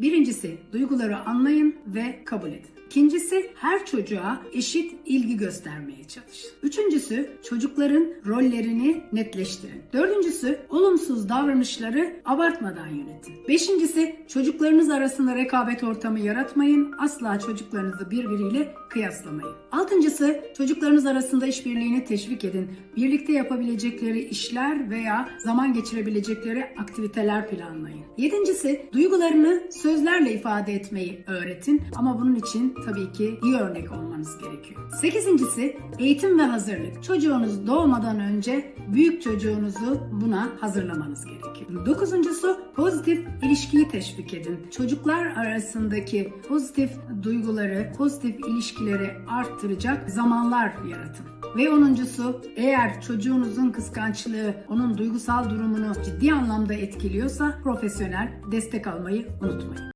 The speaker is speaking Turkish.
Birincisi duyguları anlayın ve kabul edin. İkincisi her çocuğa eşit ilgi göstermeye çalışın. Üçüncüsü çocukların rollerini netleştirin. Dördüncüsü olumsuz davranışları abartmadan yönetin. Beşincisi çocuklarınız arasında rekabet ortamı yaratmayın. Asla çocuklarınızı birbiriyle kıyaslamayın. Altıncısı çocuklarınız arasında işbirliğini teşvik edin. Birlikte yapabilecekleri işler veya zaman geçirebilecekleri aktiviteler planlayın. Yedincisi duygularını sözlerle ifade etmeyi öğretin ama bunun için tabii ki iyi örnek olmanız gerekiyor. Sekizincisi eğitim ve hazırlık. Çocuğunuz doğmadan önce büyük çocuğunuzu buna hazırlamanız gerekiyor. Dokuzuncusu pozitif ilişkiyi teşvik edin. Çocuklar arasındaki pozitif duyguları, pozitif ilişkileri arttıracak zamanlar yaratın. Ve onuncusu eğer çocuğunuzun kıskançlığı onun duygusal durumunu ciddi anlamda etkiliyorsa profesyonel destek almayı unutmayın.